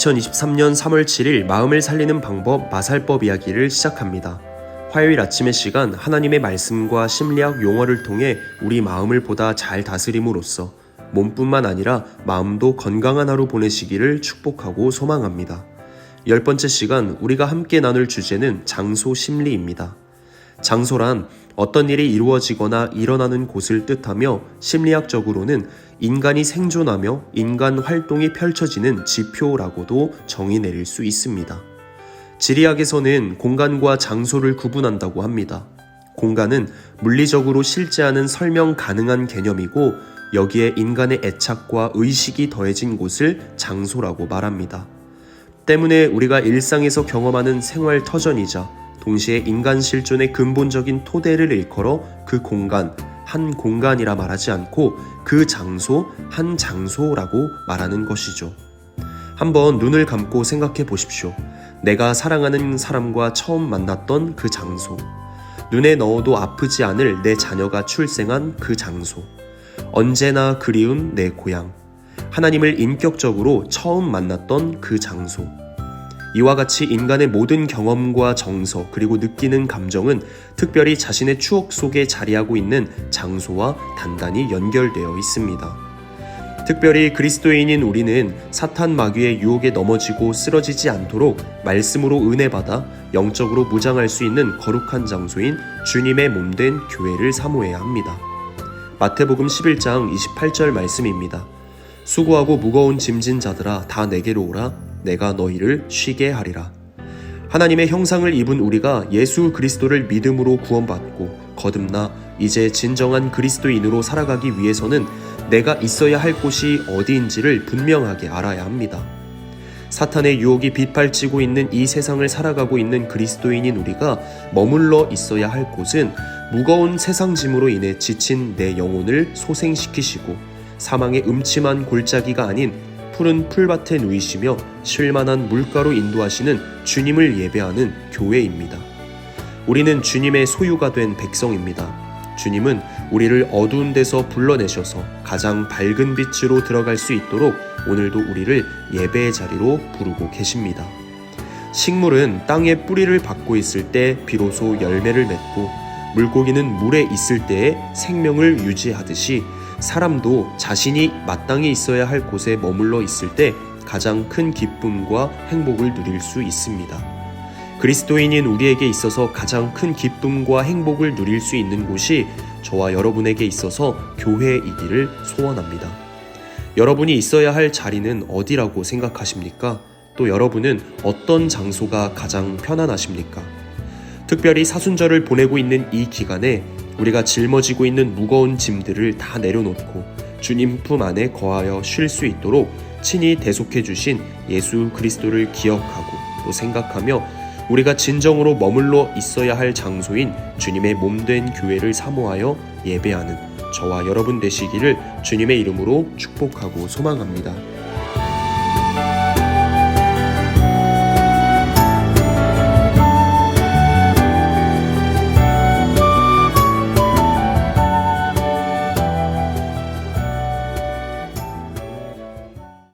2023년 3월 7일 마음을 살리는 방법 마살법 이야기를 시작합니다. 화요일 아침의 시간 하나님의 말씀과 심리학 용어를 통해 우리 마음을 보다 잘 다스림으로써 몸뿐만 아니라 마음도 건강한 하루 보내시기를 축복하고 소망합니다. 열 번째 시간 우리가 함께 나눌 주제는 장소 심리입니다. 장소란 어떤 일이 이루어지거나 일어나는 곳을 뜻하며 심리학적으로는 인간이 생존하며 인간 활동이 펼쳐지는 지표라고도 정의 내릴 수 있습니다. 지리학에서는 공간과 장소를 구분한다고 합니다. 공간은 물리적으로 실제하는 설명 가능한 개념이고 여기에 인간의 애착과 의식이 더해진 곳을 장소라고 말합니다. 때문에 우리가 일상에서 경험하는 생활 터전이자 동시에 인간 실존의 근본적인 토대를 일컬어 그 공간, 한 공간이라 말하지 않고 그 장소, 한 장소라고 말하는 것이죠. 한번 눈을 감고 생각해 보십시오. 내가 사랑하는 사람과 처음 만났던 그 장소. 눈에 넣어도 아프지 않을 내 자녀가 출생한 그 장소. 언제나 그리운 내 고향. 하나님을 인격적으로 처음 만났던 그 장소. 이와 같이 인간의 모든 경험과 정서 그리고 느끼는 감정은 특별히 자신의 추억 속에 자리하고 있는 장소와 단단히 연결되어 있습니다. 특별히 그리스도인인 우리는 사탄 마귀의 유혹에 넘어지고 쓰러지지 않도록 말씀으로 은혜받아 영적으로 무장할 수 있는 거룩한 장소인 주님의 몸된 교회를 사모해야 합니다. 마태복음 11장 28절 말씀입니다. 수고하고 무거운 짐진 자들아 다 내게로 오라 내가 너희를 쉬게 하리라. 하나님의 형상을 입은 우리가 예수 그리스도를 믿음으로 구원받고 거듭나 이제 진정한 그리스도인으로 살아가기 위해서는 내가 있어야 할 곳이 어디인지를 분명하게 알아야 합니다. 사탄의 유혹이 빗발치고 있는 이 세상을 살아가고 있는 그리스도인인 우리가 머물러 있어야 할 곳은 무거운 세상 짐으로 인해 지친 내 영혼을 소생시키시고 사망의 음침한 골짜기가 아닌 푸른 풀밭에 누이시며 쉴만한 물가로 인도하시는 주님을 예배하는 교회입니다. 우리는 주님의 소유가 된 백성입니다. 주님은 우리를 어두운 데서 불러내셔서 가장 밝은 빛으로 들어갈 수 있도록 오늘도 우리를 예배의 자리로 부르고 계십니다. 식물은 땅에 뿌리를 받고 있을 때 비로소 열매를 맺고 물고기는 물에 있을 때에 생명을 유지하듯이 사람도 자신이 마땅히 있어야 할 곳에 머물러 있을 때 가장 큰 기쁨과 행복을 누릴 수 있습니다. 그리스도인인 우리에게 있어서 가장 큰 기쁨과 행복을 누릴 수 있는 곳이 저와 여러분에게 있어서 교회이기를 소원합니다. 여러분이 있어야 할 자리는 어디라고 생각하십니까? 또 여러분은 어떤 장소가 가장 편안하십니까? 특별히 사순절을 보내고 있는 이 기간에 우리가 짊어지고 있는 무거운 짐들을 다 내려놓고 주님 품 안에 거하여 쉴 수 있도록 친히 대속해 주신 예수 그리스도를 기억하고 또 생각하며 우리가 진정으로 머물러 있어야 할 장소인 주님의 몸된 교회를 사모하여 예배하는 저와 여러분 되시기를 주님의 이름으로 축복하고 소망합니다.